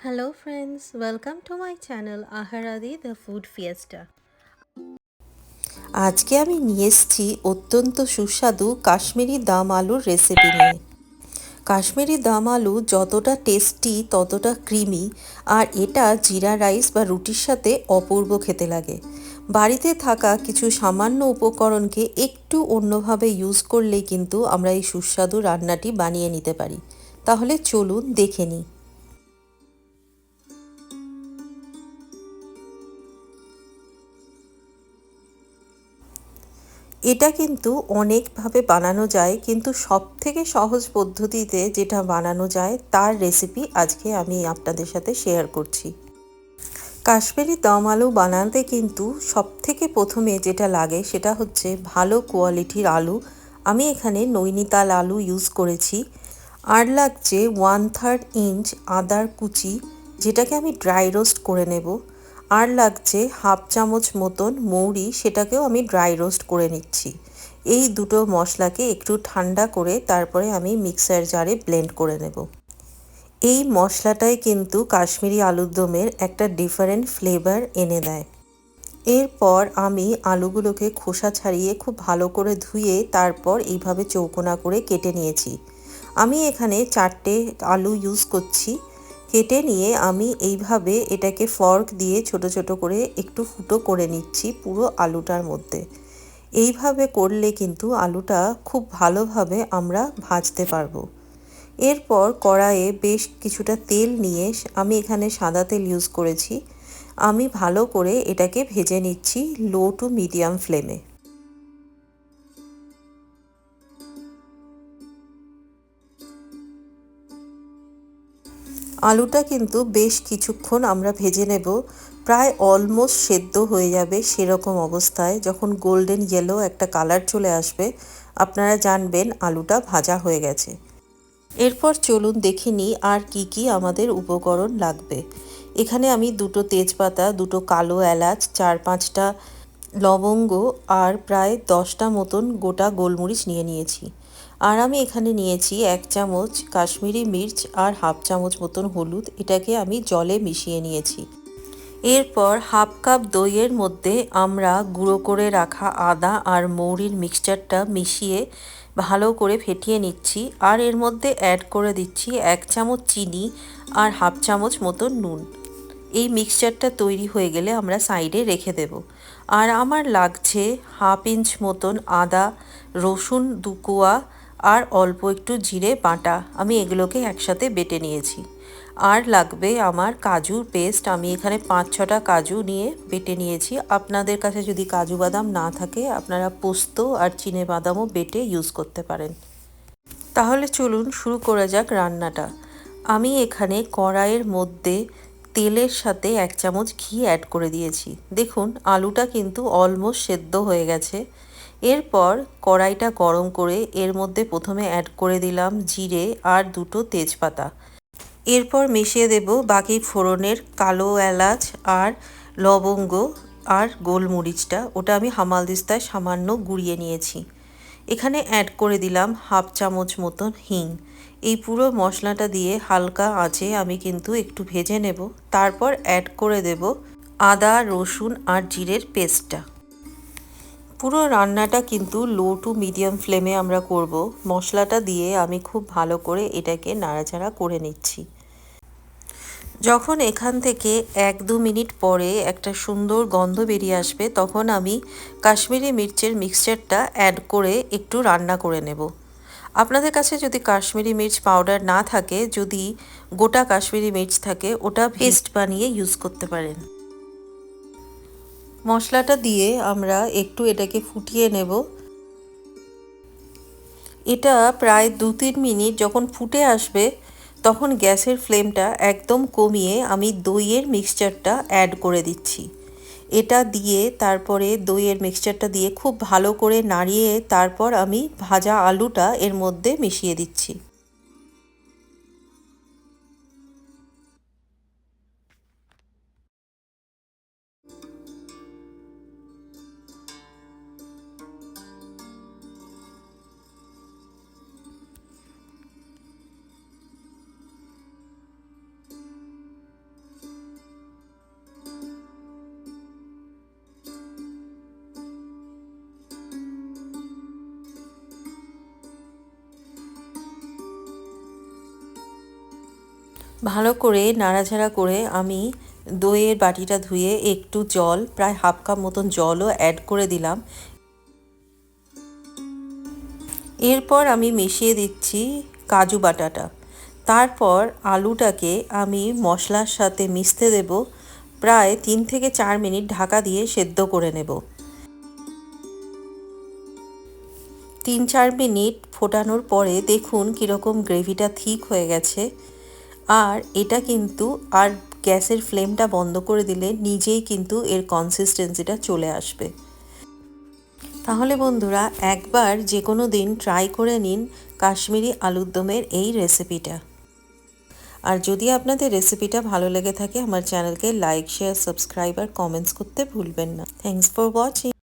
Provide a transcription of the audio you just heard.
Hello friends, welcome to my channel Aharadi the food fiesta আজকে আমি নিয়ে এসেছি অত্যন্ত সুস্বাদু কাশ্মীরি দাম আলুর রেসিপি নিয়ে। কাশ্মীরি দাম আলু যতটা টেস্টি ততটা ক্রিমি আর এটা জিরা রাইস বা রুটির সাথে অপূর্ব খেতে লাগে। বাড়িতে থাকা কিছু সামান্য উপকরণকে একটু অন্যভাবে ইউজ করলেই কিন্তু আমরা এই সুস্বাদু রান্নাটি বানিয়ে নিতে পারি। তাহলে চলুন দেখে নিই। এটা কিন্তু অনেকভাবে বানানো যায়, কিন্তু সব থেকে সহজ পদ্ধতিতে যেটা বানানো যায় তার রেসিপি আজকে আমি আপনাদের সাথে শেয়ার করছি। কাশ্মীরি দম আলু বানাতে কিন্তু সব থেকে প্রথমে যেটা লাগে সেটা হচ্ছে ভালো কোয়ালিটির আলু। আমি এখানে নৈনিতাল আলু ইউজ করেছি। আর লাগছে ওয়ান থার্ড ইঞ্চ আদার কুচি, যেটাকে আমি ড্রাই রোস্ট করে নেব। আর লাগছে হাফ চামচ মতন মৌরি, সেটাকেও আমি ড্রাই রোস্ট করে নিচ্ছি। এই দুটো মশলাকে একটু ঠান্ডা করে তারপরে আমি মিক্সার জারে ব্লেন্ড করে নেব। এই মশলাটাই কিন্তু কাশ্মীরি আলুর দমের একটা ডিফারেন্ট ফ্লেভার এনে দেয়। এরপর আমি আলুগুলোকে খোসা ছাড়িয়ে খুব ভালো করে ধুয়ে তারপর এইভাবে চৌকোনা করে কেটে নিয়েছি। আমি এখানে চারটে আলু ইউজ করছি। কেটে নিয়ে আমি এইভাবে এটাকে ফর্ক দিয়ে ছোট ছোট করে একটু ফুটো করে নিচ্ছি পুরো আলুটার মধ্যে। এইভাবে করলে কিন্তু আলুটা খুব ভালোভাবে আমরা ভাজতে পারব। এরপর কড়াইয়ে বেশ কিছুটা তেল নিয়ে আমি এখানে সাদা তেল ইউজ করেছি। আমি ভালো করে এটাকে ভেজে নিচ্ছি লো টু মিডিয়াম ফ্লেমে আলুটা কিন্তু বেশ কিছুক্ষণ আমরা ভেজে নেব। প্রায় অলমোস্ট সেদ্ধ হয়ে যাবে সেরকম অবস্থায়। যখন গোল্ডেন ইয়েলো একটা কালার চলে আসবে, আপনারা জানবেন আলুটা ভাজা হয়ে গেছে। এরপর চলুন দেখে নিই আর কি কি আমাদের উপকরণ লাগবে। এখানে আমি দুটো তেজপাতা, দুটো কালো এলাচ, চার পাঁচটা লবঙ্গ আর প্রায় দশটা মতন গোটা গোলমরিচ নিয়ে নিয়েছি। আর আমি এখানে নিয়েছি এক চামচ কাশ্মীরি মির্চ আর হাফ চামচ মতন হলুদ। এটাকে আমি জলে মিশিয়ে নিয়েছি। এরপর হাফ কাপ দইয়ের মধ্যে আমরা গুঁড়ো করে রাখা আদা আর মৌরির মিক্সচারটা মিশিয়ে ভালো করে ফেটিয়ে নিচ্ছি। আর এর মধ্যে অ্যাড করে দিচ্ছি এক চামচ চিনি আর হাফ চামচ মতন নুন। এই মিক্সচারটা তৈরি হয়ে গেলে আমরা সাইডে রেখে দেব। আর আমার লাগছে হাফ ইঞ্চ মতন আদা, রসুন দুকুয়া আর অল্প একটু জিরে বাটা আমি এগুলোকে একসাথে বেটে নিয়েছি। আর লাগবে আমার কাজুর পেস্ট। আমি এখানে পাঁচ ছটা কাজু নিয়ে বেটে নিয়েছি। আপনাদের কাছে যদি কাজু বাদাম না থাকে, আপনারা পোস্ত আর চিনে বাদামও বেটে ইউজ করতে পারেন। তাহলে চলুন শুরু করা যাক রান্নাটা। আমি এখানে কড়াইয়ের মধ্যে তেলের সাথে এক চামচ ঘি অ্যাড করে দিয়েছি। দেখুন, আলুটা কিন্তু অলমোস্ট সেদ্ধ হয়ে গেছে। এরপর কড়াইটা গরম করে এর মধ্যে প্রথমে অ্যাড করে দিলাম জিরে আর দুটো তেজপাতা। এরপর মিশিয়ে দেব বাকি ফোড়নের কালো এলাচ আর লবঙ্গ আর গোলমরিচটা। ওটা আমি হামালদিস্তায় সামান্য গুঁড়িয়ে নিয়েছি। এখানে অ্যাড করে দিলাম হাফ চামচ মতন হিং। এই পুরো মশলাটা দিয়ে হালকা আঁচে আমি কিন্তু একটু ভেজে নেব। তারপর অ্যাড করে দেব আদা, রসুন আর জিরের পেস্টটা। পুরো রান্নাটা কিন্তু লো টু মিডিয়াম ফ্লেমে আমরা করব। মশলাটা দিয়ে আমি খুব ভালো করে এটাকে নাড়াচাড়া করে নিচ্ছি। যখন এখান থেকে এক দু মিনিট পরে একটা সুন্দর গন্ধ বেরিয়ে আসবে, তখন আমি কাশ্মীরি মির্চের মিক্সচারটা অ্যাড করে একটু রান্না করে নেব। আপনাদের কাছে যদি কাশ্মীরি মির্চ পাউডার না থাকে, যদি গোটা কাশ্মীরি মির্চ থাকে, ওটা পেস্ট বানিয়ে ইউজ করতে পারেন। মশলাটা দিয়ে আমরা একটু এটাকে ফুটিয়ে নেব। এটা প্রায় দু তিন মিনিট যখন ফুটে আসবে, তখন গ্যাসের ফ্লেমটা একদম কমিয়ে আমি দইয়ের মিক্সচারটা অ্যাড করে দিচ্ছি। এটা দিয়ে তারপরে দইয়ের মিক্সচারটা দিয়ে খুব ভালো করে নাড়িয়ে তারপর আমি ভাজা আলুটা এর মধ্যে মিশিয়ে দিচ্ছি। ভালো করে নাড়াচাড়া করে আমি দইয়ের বাটিটা ধুয়ে একটু জল, প্রায় হাফ কাপ মতন জলও অ্যাড করে দিলাম। এরপর আমি মিশিয়ে দিচ্ছি কাজু বাটাটা। তারপর আলুটাকে আমি মশলার সাথে মিশতে দেব। প্রায় তিন থেকে চার মিনিট ঢাকা দিয়ে সেদ্ধ করে নেব। তিন চার মিনিট ফোটানোর পরে দেখুন কীরকম গ্রেভিটা ঠিক হয়ে গেছে। আর এটা কিন্তু, আর গ্যাসের ফ্লেমটা বন্ধ করে দিলে নিজেই কিন্তু এর কনসিস্টেন্সিটা চলে আসবে। তাহলে বন্ধুরা, একবার যে কোনো দিন ট্রাই করে নিন কাশ্মীরি আলুর দমের এই রেসিপিটা আর যদি আপনাদের রেসিপিটা ভালো লেগে থাকে, আমার চ্যানেলকে লাইক শেয়ার সাবস্ক্রাইব আর কমেন্টস করতে ভুলবেন না। Thanks for watching